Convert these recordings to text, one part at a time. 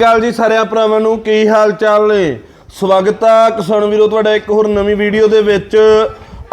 ਗੱਲ ਜੀ ਸਾਰਿਆਂ ਭਰਾਵਾਂ ਨੂੰ ਕੀ ਹਾਲ ਚਾਲ ਨੇ? ਸਵਾਗਤ ਆ ਕਿਸਾਨ ਵੀਰੋ ਤੁਹਾਡਾ ਇੱਕ ਹੋਰ ਨਵੀਂ ਵੀਡੀਓ ਦੇ ਵਿੱਚ।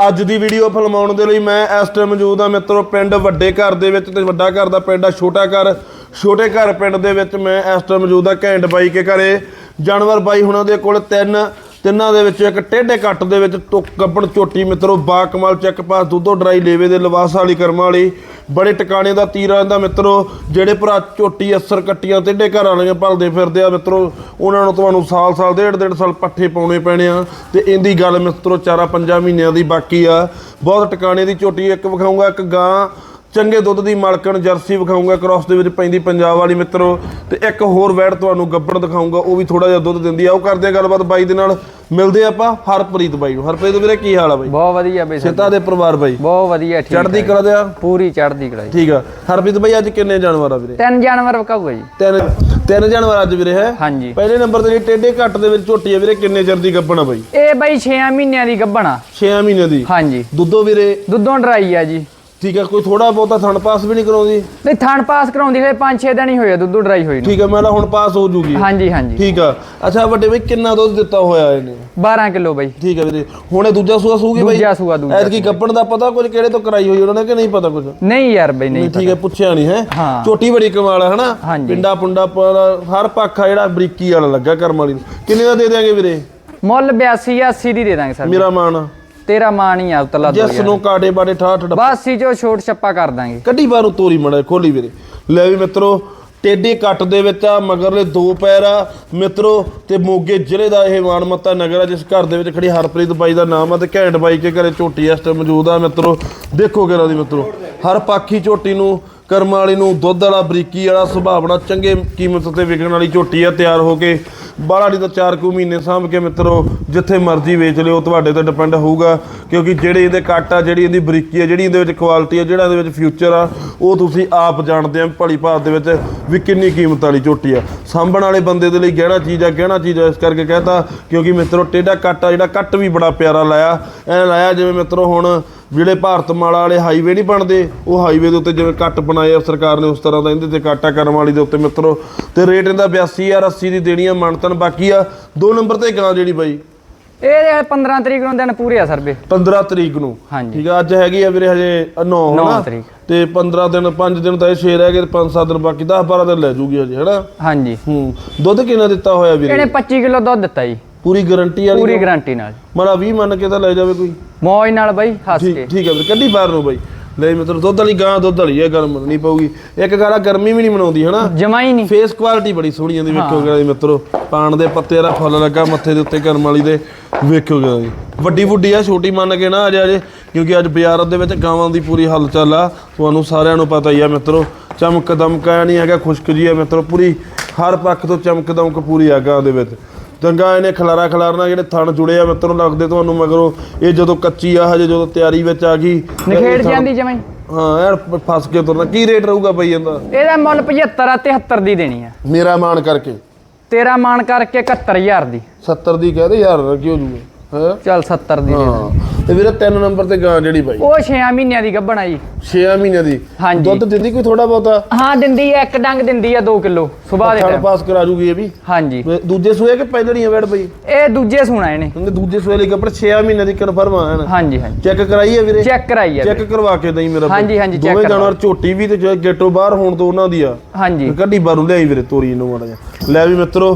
ਅੱਜ ਦੀ ਵੀਡੀਓ ਫਿਲਮਾਉਣ ਦੇ ਲਈ ਮੈਂ ਇਸ ਟਾਈਮ ਮੌਜੂਦ ਆ ਮਿੱਤਰੋ, ਪਿੰਡ ਵੱਡੇ ਘਰ ਦੇ ਵਿੱਚ ਤੇ ਵੱਡਾ ਘਰ ਦਾ ਪਿੰਡ ਆ, ਛੋਟਾ ਘਰ। ਛੋਟੇ ਘਰ ਪਿੰਡ ਦੇ ਵਿੱਚ ਮੈਂ ਇਸ ਟਾਈਮ ਮੌਜੂਦ ਆ ਘੈਂਟ ਬਾਈ ਕੇ ਘਰੇ। ਜਾਨਵਰ ਬਾਈ ਹੁਣਾਂ ਦੇ ਕੋਲ ਤਿੰਨ, ਤਿੰਨਾਂ ਦੇ ਵਿੱਚ ਇੱਕ ਟੇਢੇ ਕੱਟ ਦੇ ਵਿੱਚ ਟੁੱਕ ਕੱਪੜ ਚੋਟੀ ਮਿੱਤਰੋ ਬਾ ਕਮਾਲ ਚੈੱਕ ਪਾਸ ਦੁੱਧੋ ਡਰਾਈ ਲੇਵੇ ਦੇ ਲਿਵਾਸ ਵਾਲੀ ਕਰਮਾਂ ਵਾਲੀ। ਬੜੇ ਟਿਕਾਣੇ ਦਾ ਤੀਰਾਂ ਦਾ ਮਿੱਤਰੋ, ਜਿਹੜੇ ਭਰਾ ਝੋਟੀ, ਅਸਰ ਕੱਟੀਆਂ, ਟੇਢੇ ਘਰ ਵਾਲੀਆਂ ਭਲਦੇ ਫਿਰਦੇ ਆ ਮਿੱਤਰੋ, ਉਹਨਾਂ ਨੂੰ ਤੁਹਾਨੂੰ ਸਾਲ ਸਾਲ ਡੇਢ ਡੇਢ ਸਾਲ ਪੱਠੇ ਪਾਉਣੇ ਪੈਣੇ ਆ। ਤੇ ਇਹਦੀ ਗੱਲ ਮਿੱਤਰੋ ਚਾਰਾ ਪੰਜਾਂ ਮਹੀਨਿਆਂ ਦੀ ਬਾਕੀ ਆ। ਬਹੁਤ ਟਿਕਾਣੇ ਦੀ ਝੋਟੀ, ਇੱਕ ਵਿਖਾਊਂਗਾ, ਇੱਕ ਗਾਂ। ਚੰਗੇ ਦੁੱਧ ਦੀ ਮਾਲਕਣ ਜਰਸੀ ਵਿਖਾਊਂਗਾ ਕ੍ਰਾਸ ਦੇ ਵਿੱਚ ਪੈਂਦੀ ਪੰਜਾਬ ਵਾਲੀ ਮਿੱਤਰੋ ਤੇ ਇੱਕ ਹੋਰ ਵੈੜ ਤੁਹਾਨੂੰ ਗੱਬੜ ਦਿਖਾਊਂਗਾ ਉਹ ਵੀ ਥੋੜਾ ਜਿਹਾ ਦੁੱਧ ਦਿੰਦੀ ਆ। ਉਹ ਕਰਦੇ ਆ ਗੱਲਬਾਤ ਬਾਈ ਦੇ ਨਾਲ। ਮਿਲਦੇ ਆਪਾਂ ਹਰਪ੍ਰੀਤ ਬਾਈ ਨੂੰ। ਹਰਪ੍ਰੀਤ ਵੀਰੇ ਕੀ ਹਾਲ ਆ ਬਾਈ? ਬਹੁਤ ਵਧੀਆ ਬਈ ਸਿੱਤਾ ਦੇ ਪਰਿਵਾਰ ਬਾਈ। ਬਹੁਤ ਵਧੀਆ ਠੀਕ ਚੜ੍ਹਦੀ ਹੈ। ਕਲਾ ਦੇ ਆ? ਪੂਰੀ ਚੜ੍ਹਦੀ ਕਲਾਈ ਠੀਕ ਆ। ਹਰਪ੍ਰੀਤ ਬਾਈ ਅੱਜ ਕਿੰਨੇ ਜਾਨਵਰ ਆ ਵੀਰੇ? ਤਿੰਨ ਜਾਨਵਰ ਵਕਾਊਗਾ ਜੀ। ਤਿੰਨ ਤਿੰਨ ਜਾਨਵਰ ਅੱਜ ਵੀਰੇ ਹੈ? ਹਾਂਜੀ। ਪਹਿਲੇ ਨੰਬਰ ਤੇ ਜਿਹੜੀ ਟੇਢੇ ਘੱਟ ਦੇ ਵਿੱਚ ਝੋਟੀ ਆ ਵੀਰੇ ਕਿੰਨੇ ਚਿਰ ਦੀ ਗੱਭਣ ਆ ਬਾਈ? ਇਹ ਬਈ 6 ਮਹੀਨਿਆਂ ਦੀ ਗੱਭਣਾ 6 ਮਹੀਨੇ ਦੀ। ਹਾਂਜੀ। ਦੁੱਧੋ ਵੀਰੇ? ਦੁੱਧੋਂ ਡਰਾਈ ਆ ਜੀ। ਠੀਕ ਆ ਕੋਈ ਥੋੜਾ ਬਹੁਤਾ ਥਣ ਪਾਸ ਵੀ ਨਹੀਂ ਕਰਾਉਂਦੀ? ਨਹੀਂ ਥਣ ਪਾਸ ਕਰਾਉਂਦੀ ਹੋਏ 5-6 ਦਿਨ ਹੀ ਹੋਏ ਦੁੱਧੋਂ ਡਰਾਈ ਹੋਈ ਨੂੰ। ਠੀਕ ਆ ਮੈਂ ਲਾ ਹੁਣ ਪਾਸ ਹੋ ਜੂਗੀ। ਹਾਂਜੀ ਹਾਂਜੀ। ਠੀਕ ਆ। ਅੱਛਾ ਵੱਡੇ ਬਈ ਕਿੰਨਾ ਦੁੱਧ ਦਿੱਤਾ ਹੋਇਆ ਇਹਨੇ? 12 ਕਿਲੋ ਬਈ। ਠੀਕ ਆ ਵੀਰੇ ਹੁਣ ਇਹ ਦੂਜਾ ਸੂਆ ਸੂਗੀ ਬਾਈ? ਦੂਜਾ ਸੂਆ ਦੂਜਾ ਐਤਕੀ ਗੱਪਣ ਦਾ ਪਤਾ ਕੁਝ ਕਿਹੜੇ ਤੋਂ ਕਰਾਈ ਹੋਈ ਉਹਨਾਂ ਨੇ ਕਿ ਨਹੀਂ ਪਤਾ ਕੁਝ? ਨਹੀਂ ਯਾਰ ਬਈ ਨਹੀਂ ਠੀਕ ਹੈ ਪੁੱਛਿਆ ਨਹੀਂ ਹੈ? ਹਾਂ। ਝੋਟੀ ਬੜੀ ਕਮਾਲ ਹੈ ਹਨਾ? ਹਾਂਜੀ। ਪਿੰਡਾ ਪੁੰਡਾ ਪਰ ਹਰ ਪੱਖ ਆ ਜਿਹੜਾ ਬਰੀਕੀ ਵਾਲਾ ਲੱਗਾ ਕਰਮ ਵਾਲੀ ਨੂੰ। ਕਿੰਨੇ ਦਾ ਦੇ ਦਿਆਂਗੇ ਵੀਰੇ? ਮੁੱਲ 82 ਜਾਂ 80 ਦੀ ਦੇ ਦਾਂਗੇ ਸਰ। ਮੇਰਾ ਮਾਨ ਤੇਰਾ ਮਾਂ ਨਹੀਂ ਆ ਉਤਲਾ ਦੋ ਜਿਸ ਨੂੰ ਕਾਟੇ ਬਾੜੇ ਠਾਠ ਠ ਬਸ ਹੀ ਜੋ ਛੋਟ ਛੱਪਾ ਕਰ ਦਾਂਗੇ। ਕੱਢੀ ਬਾਹਰੋਂ ਤੋਰੀ ਮੜਾ ਖੋਲੀ ਵੀਰੇ। ਲੈ ਵੀ ਮਿੱਤਰੋ ਟੇਡੇ ਕੱਟ ਦੇ ਵਿੱਚ ਆ ਮਗਰਲੇ ਦੋ ਪੈਰ ਆ। ਮਿੱਤਰੋ ਤੇ ਮੋਗੇ ਜ਼ਿਲ੍ਹੇ ਦਾ ਇਹ ਮਾਨਮੱਤਾ ਨਗਰ ਆ ਜਿਸ ਘਰ ਦੇ ਵਿੱਚ ਖੜੀ ਹਰਪ੍ਰੀਤ ਬਾਈ ਦਾ ਨਾਮ ਆ ਤੇ ਘੈਂਟ ਬਾਈ ਕੇ ਘਰੇ ਝੋਟੀ ਇਸ ਟਾਈਮ ਮੌਜੂਦ ਆ ਮਿੱਤਰੋ। ਦੇਖੋ ਕਿਹੜਾ ਦੀ ਮਿੱਤਰੋ। ਹਰ ਪਾਖੀ ਝੋਟੀ ਨੂੰ ਕਰਮ ਵਾਲੀ ਨੂੰ ਦੁੱਧ ਵਾਲਾ, ਬਰੀਕੀ ਵਾਲਾ, ਸੁਭਾਵਨਾ ਚੰਗੇ ਕੀਮਤ ਤੇ ਵਿਕਣ ਵਾਲੀ ਝੋਟੀ ਆ, ਤਿਆਰ ਹੋ ਕੇ ਬਾਹਲਾ ਦੀ ਤਾਂ 4 ਕੁ ਮਹੀਨੇ ਸਾਂਭ ਕੇ ਮਿੱਤਰੋ, ਜਿੱਥੇ ਮਰਜ਼ੀ ਵੇਚ ਲਿਓ, ਤੁਹਾਡੇ ਤੇ ਡਿਪੈਂਡ ਹੋਊਗਾ, ਕਿਉਂਕਿ ਜਿਹੜੇ ਇਹਦੇ ਕੱਟ ਆ, ਜਿਹੜੀ ਇਹਦੀ ਬਰੀਕੀ ਆ, ਜਿਹੜੀ ਇਹਦੇ ਵਿੱਚ ਕੁਆਲਿਟੀ ਆ, ਜਿਹੜਾ ਇਹਦੇ ਵਿੱਚ ਫਿਊਚਰ ਆ, ਉਹ ਤੁਸੀਂ ਆਪ ਜਾਣਦੇ ਆ, ਭਲੀ ਭਾਤ ਦੇ ਵਿੱਚ ਵੀ ਕਿੰਨੀ ਕੀਮਤ ਵਾਲੀ ਝੋਟੀ ਆ। ਸਾਂਭਣ ਵਾਲੇ ਬੰਦੇ ਦੇ ਲਈ ਗਹਿਣਾ ਚੀਜ਼ ਆ, ਗਹਿਣਾ ਚੀਜ਼ ਆ, ਇਸ ਕਰਕੇ ਕਹਤਾ, ਕਿਉਂਕਿ ਮਿੱਤਰੋ, ਟੇਢਾ ਕੱਟ ਆ, ਜਿਹੜਾ ਕੱਟ ਵੀ ਬੜਾ ਪਿਆਰਾ ਲਾਇਆ। ਐ ਲਾਇਆ ਜਿਵੇਂ ਮਿੱਤਰੋ ਹੁਣ, ਜਿਹੜੇ ਭਾਰਤ ਮਾਲਾ ਵਾਲੇ ਹਾਈਵੇ ਨਹੀਂ ਬਣਦੇ, ਉਹ ਹਾਈਵੇ ਦੇ ਉੱਤੇ ਜਿਵੇਂ ਕੱਟ ਬਣਾ ਆ ਸਰਕਾਰ ਨੇ ਉਸ ਤਰ੍ਹਾਂ ਦਾ ਇਹਦੇ ਤੇ ਕਾਟਾ ਕਰਮ ਵਾਲੀ ਦੇ ਉੱਤੇ ਮਿੱਤਰੋ। ਤੇ ਰੇਟ ਇਹਦਾ 82000 80 ਦੀ ਦੇਣੀ ਆ ਮਾਨਤਨ ਬਾਕੀ ਆ। ਦੋ ਨੰਬਰ ਤੇ ਗਾਂ ਜਿਹੜੀ ਬਾਈ। ਇਹ 15 ਤਰੀਕ ਨੂੰ ਦਿਨ ਪੂਰੇ ਆ ਸਰ ਬੇ 15 ਤਰੀਕ ਨੂੰ। ਠੀਕ ਆ ਅੱਜ ਹੈਗੀ ਆ ਵੀਰੇ ਹਜੇ 9 ਨੌਂ ਹਨਾ। ਤੇ 15 ਦਿਨ 5 ਦਿਨ ਤਾਂ ਇਹ ਸ਼ੇਰ ਹੈਗੇ 5-7 ਦਿਨ ਬਾਕੀ 10-12 ਦਿਨ ਲੈ ਜੂਗੀ ਹਜੇ ਹਨਾ? ਹਾਂਜੀ। ਹੂੰ ਦੁੱਧ ਕਿੰਨਾ ਦਿੱਤਾ ਹੋਇਆ ਵੀਰੇ? ਇਹਨੇ 25 ਕਿਲੋ ਦੁੱਧ ਦਿੱਤਾ ਜੀ। ਪੂਰੀ ਗਾਰੰਟੀ ਵਾਲੀ ਪੂਰੀ ਗਾਰੰਟੀ ਨਾਲ। ਮਰਾ 20 ਮੰਨ ਕੇ ਤਾਂ ਲੈ ਜਾਵੇ ਕੋਈ। ਮੌਜ ਨਾਲ ਬਈ ਹੱਸ ਕੇ। ਠੀਕ ਹੈ ਵੀਰੇ ਕੱਢੀ ਬਾਹਰ ਨੂੰ ਬਾਈ। ਲੈ ਮਿੱਤਰ ਦੁੱਧ ਵਾਲੀ ਗਾਂ ਦੁੱਧ ਵਾਲੀ ਹੈ ਗਰਮ ਨਹੀਂ ਪਊਗੀ। ਇੱਕ ਗਾਲਾ ਗਰਮੀ ਵੀ ਨਹੀਂ ਮਨਾਉਂਦੀ ਹਨਾ? ਜਮਾ ਹੀ ਨਹੀਂ। ਫੇਸ ਕੁਆਲਿਟੀ ਬੜੀ ਸੋਹਣੀ ਜਾਂਦੀ ਵੇਖੋ ਗਾਲੀ ਮਿੱਤਰੋ। ਪਾਣ ਦੇ ਪੱਤੇ ਦਾ ਫੁੱਲ ਲੱਗਾ ਮੱਥੇ ਦੇ ਉੱਤੇ ਕਰਮ ਵਾਲੀ ਦੇ। ਵੇਖੋ ਗਾਲੀ ਵੱਡੀ ਵੱਡੀ ਆ ਛੋਟੀ ਮੰਨ ਕੇ ਨਾ ਅਜੇ ਅਜੇ ਕਿਉਂਕਿ ਅੱਜ ਬਾਜ਼ਾਰ ਦੇ ਵਿੱਚ ਗਾਵਾਂ ਦੀ ਪੂਰੀ ਹਲਚਲ ਆ। ਤੁਹਾਨੂੰ ਸਾਰਿਆਂ ਨੂੰ ਪਤਾ ਹੀ ਆ ਮਿੱਤਰੋ ਚਮਕ ਦਮਕਾ ਨਹੀਂ ਹੈਗਾ ਖੁਸ਼ਕ ਜੀ ਆ ਮਿੱਤਰੋ ਪੂਰੀ ਹਰ ਪੱਖ ਤੋਂ ਚਮਕ ਦਮਕ ਪੂਰੀ ਆ ਗਾਂ ਦੇ ਵਿੱਚ। ਚੰਗਾ ਇਹਨੇ ਖਲਾਰਾ ਖਲਾਰਨਾ ਜਿਹੜੇ ਥਣ ਜੁੜੇ ਆ ਮਿੱਤਰੋ ਲੱਗਦੇ ਤੁਹਾਨੂੰ ਮਗਰੋਂ ਇਹ ਜਦੋਂ ਕੱਚੀ ਆ ਹਜੇ ਜਦੋਂ ਤਿਆਰੀ ਵਿੱਚ ਆ ਗਈ ਨਖੇੜ ਜਾਂਦੀ ਜਮਾ ਹੀ। ਯਾਰ ਫਸ ਕੇ ਤੁਰਨਾ। ਕੀ ਰੇਟ ਰਹੂਗਾ ਬਈ ਇਹਦਾ? ਇਹਦਾ ਮੁੱਲ 75 ਆ 73 ਦੀ ਦੇਣੀ ਆ। ਮੇਰਾ ਮਾਨ ਕਰਕੇ? ਤੇਰਾ ਮਾਨ ਕਰਕੇ 71000 ਦੀ। 70 ਦੀ ਕਹਦੇ ਯਾਰ ਕੀ ਹੋ ਜੂਗਾ ਹੈ? ਚੱਲ 70 ਦੀ ਦੇ ਦੇ। ਤੇ ਵੀਰੇ ਤਿੰਨ ਨੰਬਰ ਤੇ ਗਾਂ ਜਿਹੜੀ ਬਾਈ। ਉਹ 6 ਮਹੀਨਿਆਂ ਦੀ ਗੱਭਣਾ ਜੀ। 6 ਮਹੀਨੇ ਦੀ। ਹਾਂਜੀ। ਦੁੱਧ ਦਿੰਦੀ ਕੋਈ ਥੋੜਾ ਬਹੁਤਾ? ਹਾਂ ਦਿੰਦੀ ਆ ਇੱਕ ਡੰਗ ਦਿੰਦੀ ਆ 2 ਕਿਲੋ ਸਵੇਰ ਦੇ ਟਾਈਮ ਪਾਸ ਕਰਾ ਜੂਗੀ ਇਹ ਵੀ। ਹਾਂਜੀ। ਦੂਜੇ ਸੂਏ ਕਿ ਪਹਿਲਣੀ ਆ ਵੈੜ ਬਈ? ਇਹ ਦੂਜੇ ਸੁਣਾ ਇਹਨੇ। ਕਹਿੰਦੇ ਦੂਜੇ ਸੂਏ ਲਈ ਕੱਪੜ 6 ਮਹੀਨੇ ਦੀ ਕਨਫਰਮ ਆ ਹਨ ਹਾਂਜੀ ਹਾਂਜੀ। ਚੈੱਕ ਕਰਾਈ ਹੈ ਵੀਰੇ? ਚੈੱਕ ਕਰਾਈ ਆ ਚੈੱਕ ਕਰਵਾ ਕੇ ਦਈ ਮੇਰਾ ਹਾਂਜੀ, ਹਾਂਜੀ, check ਦੋਵੇਂ ਕਰਵਾ। ਜਾਨਵਰ ਝੋਟੀ ਵੀ ਤੇ ਜੇ ਗੇਟੋਂ ਬਾਹਰ ਹੋਣ ਤੋਂ ਉਹਨਾਂ ਦੀ ਆ। ਹਾਂਜੀ। ਕੱਢੀ ਬਾਰੂ ਲਿਆਈ ਵੀਰੇ ਤੋਰੀ ਇਹਨੂੰ ਮਾੜਾ ਜਿਹਾ। ਲੈ ਵੀ ਮਿੱਤਰੋ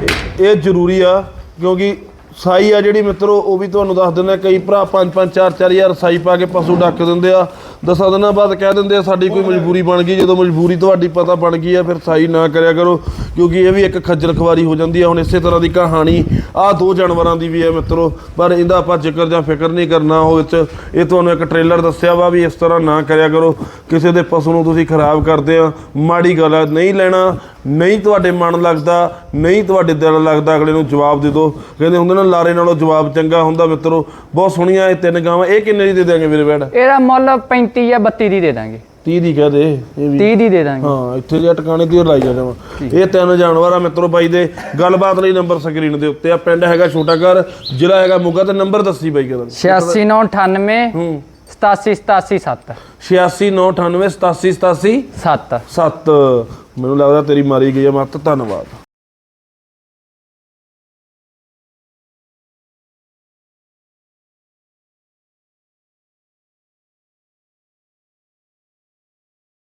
ਇਹ- ਇਹ ਜ਼ਰੂਰੀ ਆ ਕਿਉਂਕਿ ਸਾਈ ਆ ਜਿਹੜੀ ਮਿੱਤਰੋ, ਉਹ ਵੀ ਤੁਹਾਨੂੰ ਦੱਸ ਦਿੰਦਾ ਕਈ ਭਰਾ 5 5 4 4000 ਸਾਈ ਪਾ ਕੇ ਪਸ਼ੂ ਡੱਕ ਦਿੰਦੇ ਆ। ਦਸਾਂ ਦਿਨਾਂ ਬਾਅਦ ਕਹਿ ਦਿੰਦੇ ਆ, ਸਾਡੀ ਕੋਈ ਮਜਬੂਰੀ ਬਣ ਗਈ, ਜਦੋਂ ਮਜਬੂਰੀ ਤੁਹਾਡੀ ਪਤਾ ਬਣ ਗਈ ਆ, ਫਿਰ ਸਾਈ ਨਾ ਕਰਿਆ ਕਰੋ, ਕਿਉਂਕਿ ਇਹ ਵੀ ਇੱਕ ਖੱਜਲ ਖਵਾਰੀ ਹੋ ਜਾਂਦੀ ਆ। ਹੁਣ ਇਸੇ ਤਰ੍ਹਾਂ ਦੀ ਕਹਾਣੀ ਆ ਦੋ ਜਾਨਵਰਾਂ ਦੀ ਵੀ ਹੈ ਮਿੱਤਰੋ, ਪਰ ਇਹਦਾ ਆਪਾਂ ਜ਼ਿਕਰ ਜਾਂ ਫਿਕਰ ਨਹੀਂ ਕਰਨਾ, ਉਹ ਵਿੱਚ ਇਹ ਤੁਹਾਨੂੰ ਇੱਕ ਟ੍ਰੇਲਰ ਦੱਸਿਆ ਵਾ ਵੀ ਇਸ ਤਰ੍ਹਾਂ ਨਾ ਕਰਿਆ ਕਰੋ, ਕਿਸੇ ਦੇ ਪਸ਼ੂ ਨੂੰ ਤੁਸੀਂ ਖਰਾਬ ਕਰਦੇ ਆ, ਮਾੜੀ ਗੱਲ ਆ, ਨਹੀਂ ਲੈਣਾ ਨਹੀਂ ਤੁਹਾਡੇ ਮਨ ਲੱਗਦਾ ਨਹੀਂ ਤੁਹਾਡੇ ਦਿਲ ਲੱਗਦਾ ਅਗਲੇ ਨੂੰ ਜਵਾਬ ਦੇ ਦਿਓ। ਕਹਿੰਦੇ ਹੁੰਦੇ ਨਾ ਲਾਰੇ ਨਾਲੋਂ ਜਵਾਬ ਚੰਗਾ ਹੁੰਦਾ ਮਿੱਤਰੋ। ਬਹੁਤ ਸੋਹਣੀਆਂ ਇਹ ਤਿੰਨ ਗਾਵਾਂ ਇਹ ਕਿੰਨੇ ਦੀ ਦੇ ਦਿਆਂਗੇ ਵੀਰੇ ਬੈਡ? ਇਹਦਾ ਮੁੱਲ 35 ਜਾਂ 32 ਦੀ ਦੇ ਦਾਂਗੇ। 30 ਦੀ ਕਹਿ ਦੇ ਇਹ ਵੀ। 30 ਦੀ ਦੇ ਦਾਂਗੇ। ਹਾਂ ਇੱਥੇ ਜੇ ਟਿਕਾਣੇ ਦੀ ਉਹ ਲਾਈ ਜਾਂਦੇ ਵਾ। ਇਹ ਤਿੰਨ ਜਾਨਵਰ ਆ ਮਿੱਤਰੋ ਬਾਈ ਦੇ। ਗੱਲਬਾਤ ਲਈ ਨੰਬਰ ਸਕਰੀਨ ਦੇ ਉੱਤੇ ਆ। ਪਿੰਡ ਹੈਗਾ ਛੋਟਾ ਘਰ ਜ਼ਿਲ੍ਹਾ ਹੈਗਾ ਮੋਗਾ ਤੇ ਨੰਬਰ ਦੱਸੀ ਬਾਈ ਕਦੋਂ 86998 ਹੂੰ। 87887 86998 8787 7 7 ਮੈਨੂੰ ਲੱਗਦਾ ਤੇਰੀ ਮਾਰੀ ਗਈ ਆ ਮੱਤ ਧੰਨਵਾਦ।